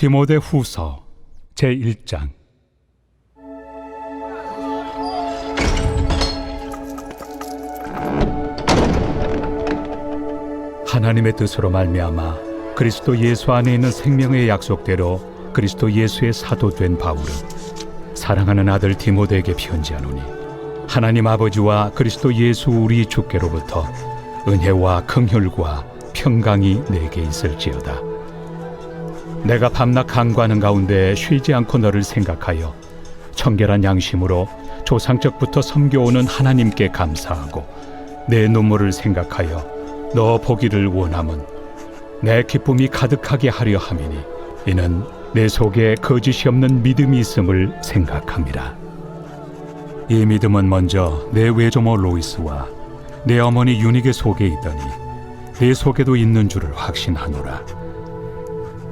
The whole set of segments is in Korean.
디모데 후서 제1장 하나님의 뜻으로 말미암아 그리스도 예수 안에 있는 생명의 약속대로 그리스도 예수의 사도된 바울은 사랑하는 아들 디모데에게 편지하노니 하나님 아버지와 그리스도 예수 우리 주께로부터 은혜와 긍휼과 평강이 내게 있을지어다. 내가 밤낮 강구하는 가운데 쉬지 않고 너를 생각하여 청결한 양심으로 조상적부터 섬겨오는 하나님께 감사하고 내 눈물을 생각하여 너 보기를 원함은 내 기쁨이 가득하게 하려 함이니 이는 내 속에 거짓이 없는 믿음이 있음을 생각합니다. 이 믿음은 먼저 내 외조모 로이스와 내 어머니 유닉의 속에 있더니 내 속에도 있는 줄을 확신하노라.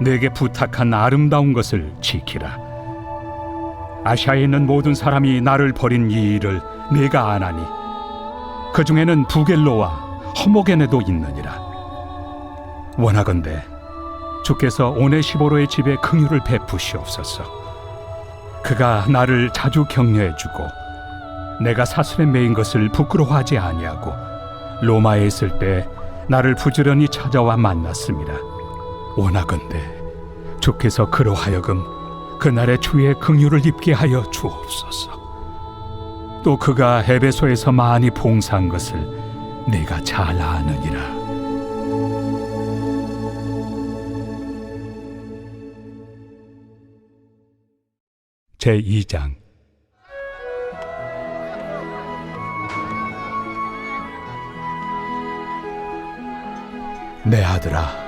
내게 부탁한 아름다운 것을 지키라. 아시아에 있는 모든 사람이 나를 버린 이 일을 내가 아나니 그 중에는 부겔로와 허모게네도 있느니라. 원하건대 주께서 오네시보로의 집에 긍휼을 베푸시옵소서. 그가 나를 자주 격려해 주고 내가 사슬에 매인 것을 부끄러워하지 아니하고 로마에 있을 때 나를 부지런히 찾아와 만났습니다 원하건대 주께서 그로 하여금 그날의 주의 긍휼을 입게 하여 주옵소서. 또 그가 에베소에서 많이 봉사한 것을 내가 잘 아느니라. 제 2장 내 아들아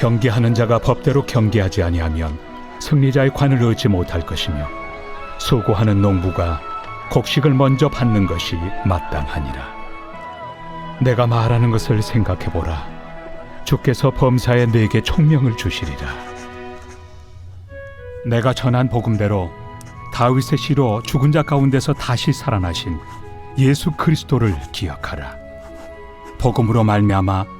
경계하는 자가 법대로 경계하지 아니하면 승리자의 관을 얻지 못할 것이며 수고하는 농부가 곡식을 먼저 받는 것이 마땅하니라. 내가 말하는 것을 생각해 보라. 주께서 범사에 내게 총명을 주시리라. 내가 전한 복음대로 다윗의 시로 죽은 자 가운데서 다시 살아나신 예수 그리스도를 기억하라. 복음으로 말미암아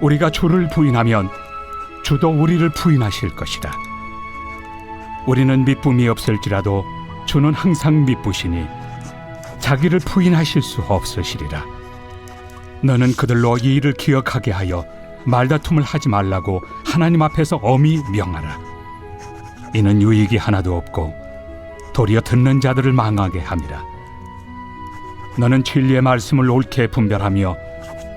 우리가 주를 부인하면 주도 우리를 부인하실 것이다. 우리는 미쁨이 없을지라도 주는 항상 미쁘시니 자기를 부인하실 수 없으시리라. 너는 그들로 이 일을 기억하게 하여 말다툼을 하지 말라고 하나님 앞에서 엄히 명하라. 이는 유익이 하나도 없고 도리어 듣는 자들을 망하게 함이라. 너는 진리의 말씀을 옳게 분별하며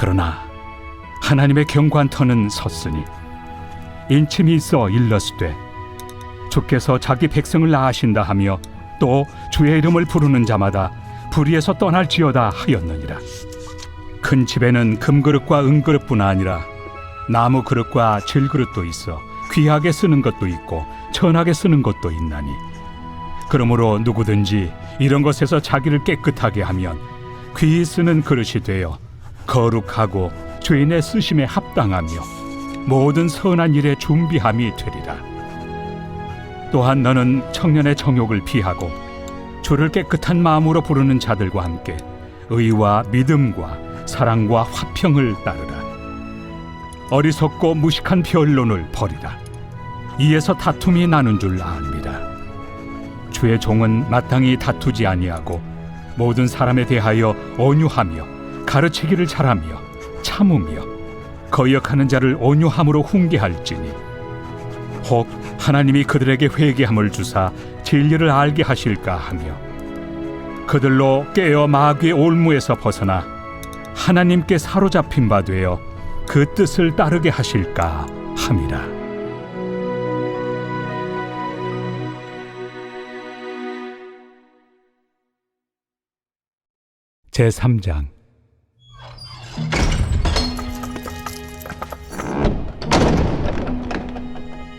그러나 하나님의 경관터는 섰으니 인침이 있어 일러스되 주께서 자기 백성을 낳으신다 하며 또 주의 이름을 부르는 자마다 불의에서 떠날지어다 하였느니라. 큰 집에는 금그릇과 은그릇뿐 아니라 나무 그릇과 질그릇도 있어 귀하게 쓰는 것도 있고 천하게 쓰는 것도 있나니 그러므로 누구든지 이런 것에서 자기를 깨끗하게 하면 귀히 쓰는 그릇이 되어 거룩하고 주인의 쓰심에 합당하며 모든 선한 일에 준비함이 되리라. 또한 너는 청년의 정욕을 피하고 주를 깨끗한 마음으로 부르는 자들과 함께 의와 믿음과 사랑과 화평을 따르라. 어리석고 무식한 변론을 버리라. 이에서 다툼이 나는 줄 압니다. 주의 종은 마땅히 다투지 아니하고 모든 사람에 대하여 온유하며 가르치기를 잘하며 참으며 거역하는 자를 온유함으로 훈계할지니 혹 하나님이 그들에게 회개함을 주사 진리를 알게 하실까 하며 그들로 깨어 마귀의 올무에서 벗어나 하나님께 사로잡힌 바 되어 그 뜻을 따르게 하실까 함이라. 제 3장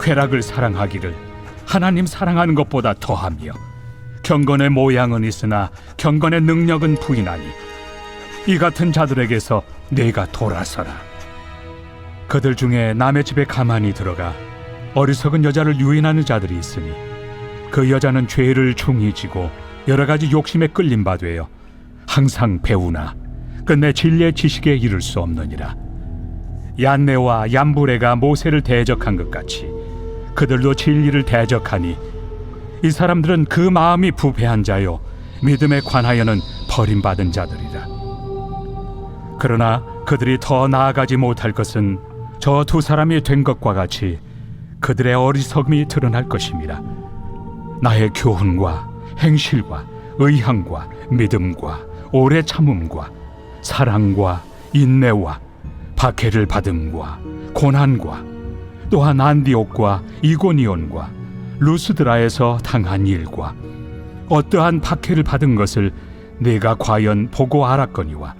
쾌락을 사랑하기를 하나님 사랑하는 것보다 더하며 경건의 모양은 있으나 경건의 능력은 부인하니 이 같은 자들에게서 내가 돌아서라. 그들 중에 남의 집에 가만히 들어가 어리석은 여자를 유인하는 자들이 있으니 그 여자는 죄를 중히 지고 여러 가지 욕심에 끌린 바 되어 항상 배우나 끝내 진리의 지식에 이를 수 없느니라. 얀네와 얀부레가 모세를 대적한 것 같이 그들도 진리를 대적하니 이 사람들은 그 마음이 부패한 자요 믿음에 관하여는 버림받은 자들이라. 그러나 그들이 더 나아가지 못할 것은 저 두 사람이 된 것과 같이 그들의 어리석음이 드러날 것입니다 나의 교훈과 행실과 의향과 믿음과 오래 참음과 사랑과 인내와 박해를 받음과 고난과 또한 안디옥과 이고니온과 루스드라에서 당한 일과 어떠한 박해를 받은 것을 내가 과연 보고 알았거니와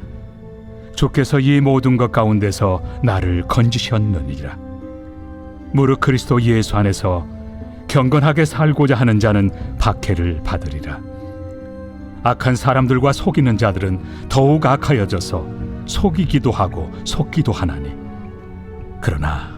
주께서 이 모든 것 가운데서 나를 건지셨느니라. 무릇 그리스도 예수 안에서 경건하게 살고자 하는 자는 박해를 받으리라. 악한 사람들과 속이는 자들은 더욱 악하여져서 속이기도 하고 속기도 하나니. 그러나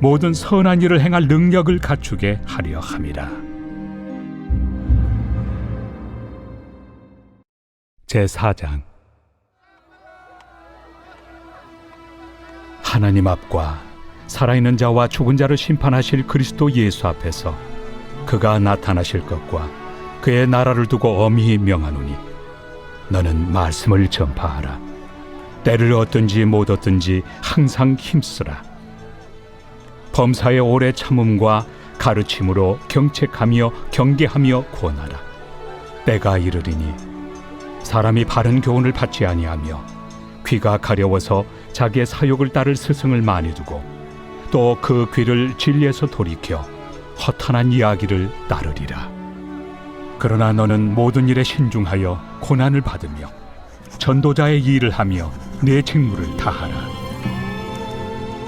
모든 선한 일을 행할 능력을 갖추게 하려 함이라. 제 4장 하나님 앞과 살아있는 자와 죽은 자를 심판하실 그리스도 예수 앞에서 그가 나타나실 것과 그의 나라를 두고 엄히 명하노니 너는 말씀을 전파하라 때를 얻든지 못 얻든지 항상 힘쓰라 범사의 오래 참음과 가르침으로 경책하며 경계하며 권하라 때가 이르리니 사람이 바른 교훈을 받지 아니하며 귀가 가려워서 자기의 사욕을 따를 스승을 많이 두고 또 그 귀를 진리에서 돌이켜 허탄한 이야기를 따르리라. 그러나 너는 모든 일에 신중하여 고난을 받으며 전도자의 일을 하며 내 직무를 다하라.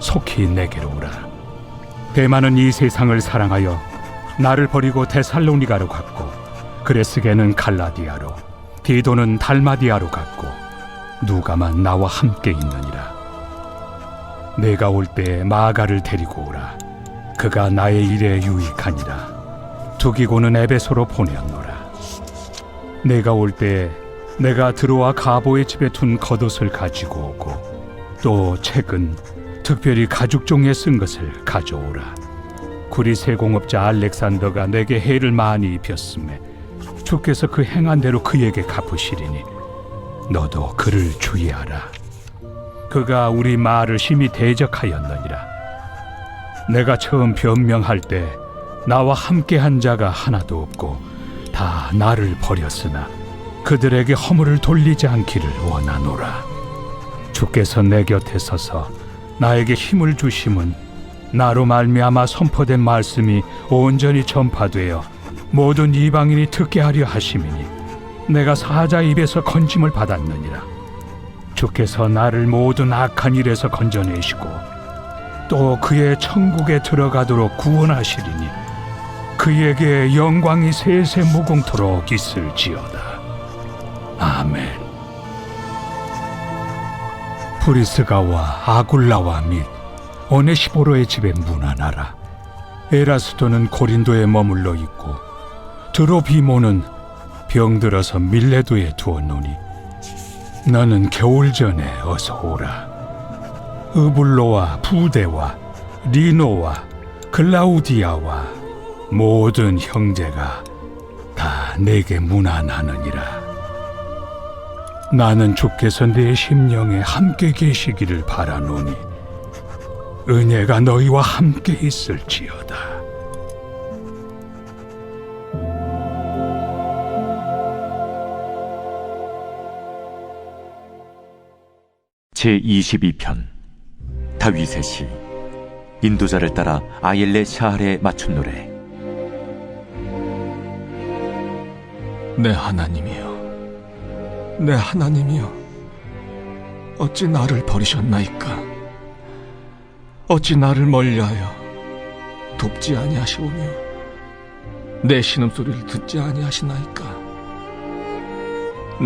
속히 내게로 오라. 대만은 이 세상을 사랑하여 나를 버리고 데살로니가로 갔고 그레스게는 갈라디아로 디도는 달마디아로 갔고 누가만 나와 함께 있느니라. 내가 올때 마가를 데리고 오라. 그가 나의 일에 유익하니라. 두기고는 에베소로 보내었노라. 내가 올때 내가 들어와 가보의 집에 둔 겉옷을 가지고 오고 또 책은 특별히 가죽 종에 쓴 것을 가져오라. 구리 세공업자 알렉산더가 내게 해를 많이 입혔음에 주께서 그 행한 대로 그에게 갚으시리니 너도 그를 주의하라. 그가 우리 말을 심히 대적하였느니라. 내가 처음 변명할 때 나와 함께한 자가 하나도 없고 다 나를 버렸으나 그들에게 허물을 돌리지 않기를 원하노라. 주께서 내 곁에 서서 나에게 힘을 주심은 나로 말미암아 선포된 말씀이 온전히 전파되어 모든 이방인이 듣게 하려 하심이니 내가 사자 입에서 건짐을 받았느니라. 주께서 나를 모든 악한 일에서 건져내시고 또 그의 천국에 들어가도록 구원하시리니 그에게 영광이 세세 무궁토록 있을지어다. 아멘 프리스가와 아굴라와 및 오네시보로의 집에 문안하라 에라스도는 고린도에 머물러 있고 드로비모는 병들어서 밀레도에 두었노니 너는 겨울 전에 어서 오라. 으불로와 부대와 리노와 글라우디아와 모든 형제가 다 내게 문안하느니라. 나는 주께서 내 심령에 함께 계시기를 바라노니 은혜가 너희와 함께 있을지어다. 제 22편 다윗의 시 인도자를 따라 아일레 샤할에 맞춘 노래 내 하나님이여, 내 하나님이여, 어찌 나를 버리셨나이까? 어찌 나를 멀리하여 돕지 아니하시오며 내 신음소리를 듣지 아니하시나이까?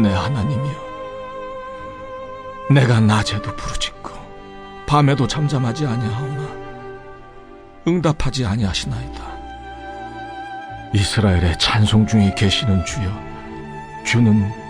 내 하나님이여, 내가 낮에도 부르짖고 밤에도 잠잠하지 아니하오나 응답하지 아니하시나이다. 이스라엘의 찬송 중에 계시는 주여, 주는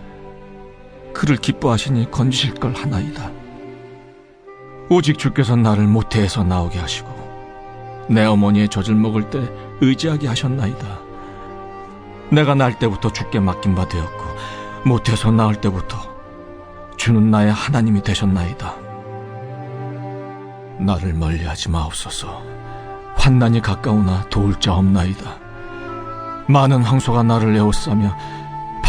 그를 기뻐하시니 건지실 걸 하나이다. 오직 주께서 나를 모태에서 나오게 하시고 내 어머니의 젖을 먹을 때 의지하게 하셨나이다. 내가 날 때부터 주께 맡긴 바 되었고 모태에서 나올 때부터 주는 나의 하나님이 되셨나이다. 나를 멀리하지 마옵소서. 환난이 가까우나 도울 자 없나이다. 많은 황소가 나를 에워싸며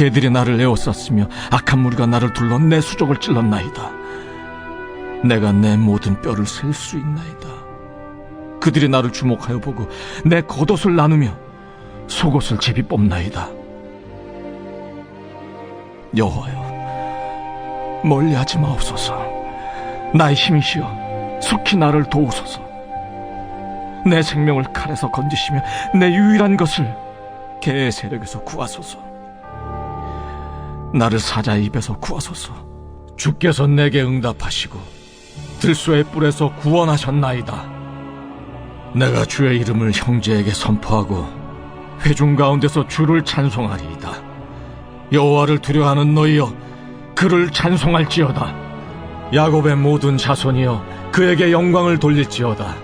개들이 나를 에워쌌으며 악한 무리가 나를 둘러 내 수족을 찔렀나이다. 내가 내 모든 뼈를 셀 수 있나이다. 그들이 나를 주목하여 보고 내 겉옷을 나누며 속옷을 제비 뽑나이다. 여호와여, 멀리하지 마옵소서. 나의 힘이시여, 속히 나를 도우소서. 내 생명을 칼에서 건지시며 내 유일한 것을 개의 세력에서 구하소서. 나를 사자의 입에서 구하소서. 주께서 내게 응답하시고 들소의 뿔에서 구원하셨나이다. 내가 주의 이름을 형제에게 선포하고 회중 가운데서 주를 찬송하리이다. 여호와를 두려워하는 너희여, 그를 찬송할지어다. 야곱의 모든 자손이여, 그에게 영광을 돌릴지어다.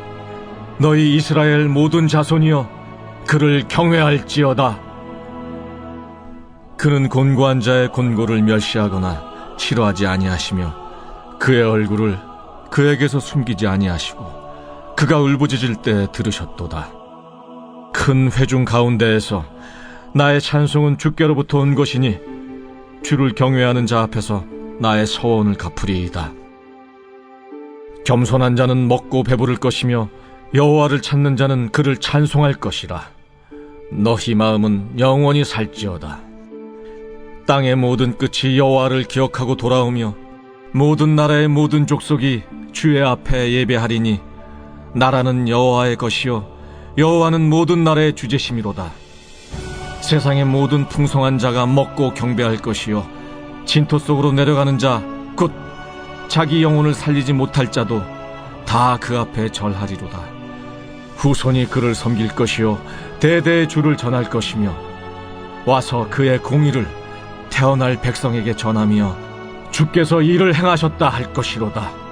너희 이스라엘 모든 자손이여, 그를 경외할지어다. 그는 곤고한 자의 곤고를 멸시하거나 싫어하지 아니하시며 그의 얼굴을 그에게서 숨기지 아니하시고 그가 울부짖을 때 들으셨도다. 큰 회중 가운데에서 나의 찬송은 주께로부터 온 것이니 주를 경외하는 자 앞에서 나의 서원을 갚으리이다. 겸손한 자는 먹고 배부를 것이며 여호와를 찾는 자는 그를 찬송할 것이라. 너희 마음은 영원히 살지어다. 땅의 모든 끝이 여호와를 기억하고 돌아오며 모든 나라의 모든 족속이 주의 앞에 예배하리니 나라는 여호와의 것이요 여호와는 모든 나라의 주제심이로다. 세상의 모든 풍성한 자가 먹고 경배할 것이요 진토 속으로 내려가는 자 곧 자기 영혼을 살리지 못할 자도 다 그 앞에 절하리로다. 후손이 그를 섬길 것이요 대대의 주를 전할 것이며 와서 그의 공의를 태어날 백성에게 전하며 주께서 이를 행하셨다 할 것이로다.